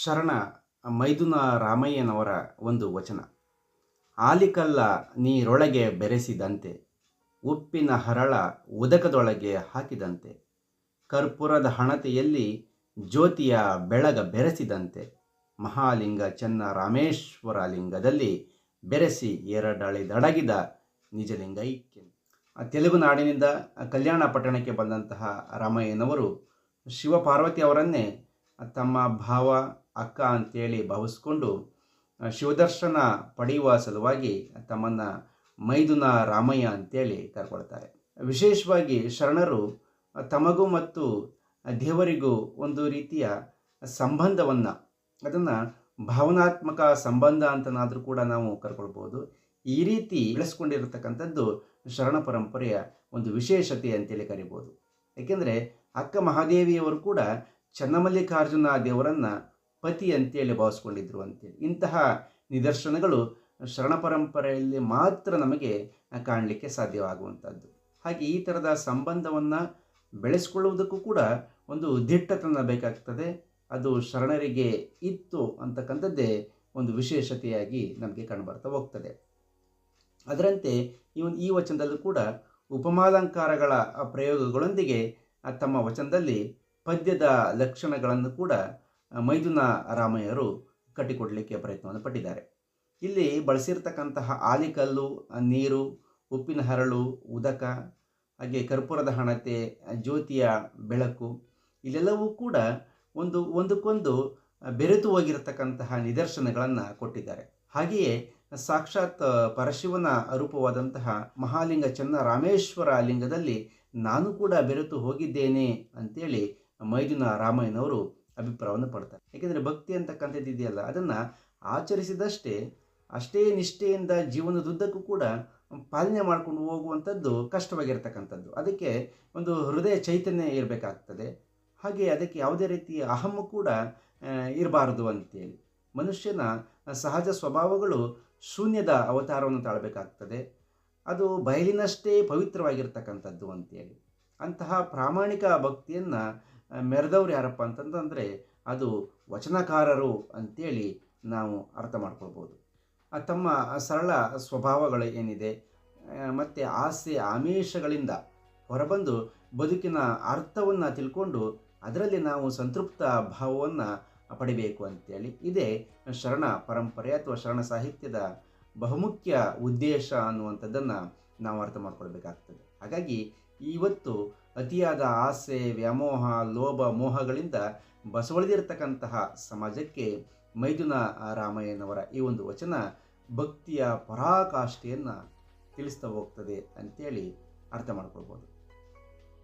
ಶರಣ ಮೈದುನ ರಾಮಯ್ಯನವರ ಒಂದು ವಚನ. ಆಲಿಕಲ್ಲ ನೀರೊಳಗೆ ಬೆರೆಸಿದಂತೆ, ಉಪ್ಪಿನ ಹರಳ ಉದಕದೊಳಗೆ ಹಾಕಿದಂತೆ, ಕರ್ಪೂರದ ಹಣತೆಯಲ್ಲಿ ಜ್ಯೋತಿಯ ಬೆಳಗ ಬೆರೆಸಿದಂತೆ, ಮಹಾಲಿಂಗ ಚೆನ್ನ ರಾಮೇಶ್ವರ ಲಿಂಗದಲ್ಲಿ ಬೆರೆಸಿ ಎರಡಳಿದಡಗಿದ ನಿಜಲಿಂಗ ಐಕ್ಯ ತೆಲುಗು ನಾಡಿನಿಂದ ಕಲ್ಯಾಣ ಪಟ್ಟಣಕ್ಕೆ ಬಂದಂತಹ ರಾಮಯ್ಯನವರು ಶಿವಪಾರ್ವತಿ ಅವರನ್ನೇ ತಮ್ಮ ಭಾವ, ಅಕ್ಕ ಅಂತೇಳಿ ಭಾವಿಸ್ಕೊಂಡು ಶಿವದರ್ಶನ ಪಡೆಯುವ ಸಲುವಾಗಿ ತಮ್ಮನ್ನು ಮೈದುನ ರಾಮಯ್ಯ ಅಂತೇಳಿ ಕರ್ಕೊಳ್ತಾರೆ. ವಿಶೇಷವಾಗಿ ಶರಣರು ತಮಗೂ ಮತ್ತು ದೇವರಿಗೂ ಒಂದು ರೀತಿಯ ಸಂಬಂಧವನ್ನು, ಅದನ್ನು ಭಾವನಾತ್ಮಕ ಸಂಬಂಧ ಅಂತನಾದರೂ ಕೂಡ ನಾವು ಕರ್ಕೊಳ್ಬೋದು. ಈ ರೀತಿ ಬೆಳೆಸ್ಕೊಂಡಿರತಕ್ಕಂಥದ್ದು ಶರಣ ಪರಂಪರೆಯ ಒಂದು ವಿಶೇಷತೆ ಅಂತೇಳಿ ಕರಿಬೋದು. ಏಕೆಂದರೆ ಅಕ್ಕ ಮಹಾದೇವಿಯವರು ಕೂಡ ಚನ್ನಮಲ್ಲಿಕಾರ್ಜುನ ದೇವರನ್ನ ಪತಿ ಅಂತೇಳಿ ಭಾವಿಸ್ಕೊಂಡಿದ್ರು ಅಂತೇಳಿ. ಇಂತಹ ನಿದರ್ಶನಗಳು ಶರಣ ಪರಂಪರೆಯಲ್ಲಿ ಮಾತ್ರ ನಮಗೆ ಕಾಣಲಿಕ್ಕೆ ಸಾಧ್ಯವಾಗುವಂಥದ್ದು. ಹಾಗೆ ಈ ಥರದ ಸಂಬಂಧವನ್ನು ಬೆಳೆಸ್ಕೊಳ್ಳುವುದಕ್ಕೂ ಕೂಡ ಒಂದು ದಿಟ್ಟತನ ಬೇಕಾಗ್ತದೆ. ಅದು ಶರಣರಿಗೆ ಇತ್ತು ಅಂತಕ್ಕಂಥದ್ದೇ ಒಂದು ವಿಶೇಷತೆಯಾಗಿ ನಮಗೆ ಕಂಡುಬರ್ತಾ ಹೋಗ್ತದೆ. ಅದರಂತೆ ಈ ಒಂದು ಈ ವಚನದಲ್ಲೂ ಕೂಡ ಉಪಮಾಲಂಕಾರಗಳ ಪ್ರಯೋಗಗಳೊಂದಿಗೆ ತಮ್ಮ ವಚನದಲ್ಲಿ ಪದ್ಯದ ಲಕ್ಷಣಗಳನ್ನು ಕೂಡ ಮೈದುನ ರಾಮಯ್ಯರು ಕಟ್ಟಿಕೊಡಲಿಕ್ಕೆ ಪ್ರಯತ್ನವನ್ನು ಪಟ್ಟಿದ್ದಾರೆ. ಇಲ್ಲಿ ಬಳಸಿರ್ತಕ್ಕಂತಹ ಆಲಿಕಲ್ಲು, ನೀರು, ಉಪ್ಪಿನ ಹರಳು, ಉದಕ, ಹಾಗೆ ಕರ್ಪೂರದ ಹಣತೆ, ಜ್ಯೋತಿಯ ಬೆಳಕು, ಇಲ್ಲೆಲ್ಲವೂ ಕೂಡ ಒಂದು, ಒಂದಕ್ಕೊಂದು ಬೆರೆತು ಹೋಗಿರತಕ್ಕಂತಹ ನಿದರ್ಶನಗಳನ್ನು ಕೊಟ್ಟಿದ್ದಾರೆ. ಹಾಗೆಯೇ ಸಾಕ್ಷಾತ್ ಪರಶಿವನ ರೂಪವಾದಂತಹ ಮಹಾಲಿಂಗ ಚೆನ್ನ ರಾಮೇಶ್ವರ ಲಿಂಗದಲ್ಲಿ ನಾನು ಕೂಡ ಬೆರೆತು ಹೋಗಿದ್ದೇನೆ ಅಂತೇಳಿ ಮೈದುನ ರಾಮಯ್ಯನವರು ಅಭಿಪ್ರಾಯವನ್ನು ಪಡ್ತಾರೆ. ಏಕೆಂದರೆ ಭಕ್ತಿ ಅಂತಕ್ಕಂಥದ್ದು ಇದೆಯಲ್ಲ, ಅದನ್ನು ಆಚರಿಸಿದಷ್ಟೇ ಅಷ್ಟೇ ನಿಷ್ಠೆಯಿಂದ ಜೀವನದುದ್ದಕ್ಕೂ ಕೂಡ ಪಾಲನೆ ಮಾಡಿಕೊಂಡು ಹೋಗುವಂಥದ್ದು ಕಷ್ಟವಾಗಿರ್ತಕ್ಕಂಥದ್ದು. ಅದಕ್ಕೆ ಒಂದು ಹೃದಯ ಚೈತನ್ಯ ಇರಬೇಕಾಗ್ತದೆ. ಹಾಗೆ ಅದಕ್ಕೆ ಯಾವುದೇ ರೀತಿಯ ಅಹಂ ಕೂಡ ಇರಬಾರದು ಅಂತೇಳಿ. ಮನುಷ್ಯನ ಸಹಜ ಸ್ವಭಾವಗಳು ಶೂನ್ಯದ ಅವತಾರವನ್ನು ತಾಳಬೇಕಾಗ್ತದೆ. ಅದು ಬಯಲಿನಷ್ಟೇ ಪವಿತ್ರವಾಗಿರ್ತಕ್ಕಂಥದ್ದು ಅಂತೇಳಿ. ಅಂತಹ ಪ್ರಾಮಾಣಿಕ ಭಕ್ತಿಯನ್ನು ಮೆರೆದವ್ರು ಯಾರಪ್ಪ ಅಂತಂತಂದರೆ ಅದು ವಚನಕಾರರು ಅಂತೇಳಿ ನಾವು ಅರ್ಥ ಮಾಡ್ಕೊಳ್ಬೋದು. ತಮ್ಮ ಸರಳ ಸ್ವಭಾವಗಳು ಏನಿದೆ ಮತ್ತು ಆಸೆ ಆಮಿಷಗಳಿಂದ ಹೊರಬಂದು ಬದುಕಿನ ಅರ್ಥವನ್ನು ತಿಳ್ಕೊಂಡು ಅದರಲ್ಲಿ ನಾವು ಸಂತೃಪ್ತ ಭಾವವನ್ನು ಪಡಿಬೇಕು ಅಂತೇಳಿ ಇದೇ ಶರಣ ಪರಂಪರೆ ಅಥವಾ ಶರಣ ಸಾಹಿತ್ಯದ ಬಹುಮುಖ್ಯ ಉದ್ದೇಶ ಅನ್ನುವಂಥದ್ದನ್ನು ನಾವು ಅರ್ಥ ಮಾಡ್ಕೊಳ್ಬೇಕಾಗ್ತದೆ. ಹಾಗಾಗಿ ಇವತ್ತು ಅತಿಯಾದ ಆಸೆ, ವ್ಯಾಮೋಹ, ಲೋಭ, ಮೋಹಗಳಿಂದ ಬಸವಳಿದಿರತಕ್ಕಂತಹ ಸಮಾಜಕ್ಕೆ ಮೈದುನ ರಾಮಯ್ಯನವರ ಈ ಒಂದು ವಚನ ಭಕ್ತಿಯ ಪರಾಕಾಷ್ಠೆಯನ್ನು ತಿಳಿಸ್ತಾ ಹೋಗ್ತದೆ ಅಂತೇಳಿ ಅರ್ಥ ಮಾಡ್ಕೊಳ್ಬೋದು.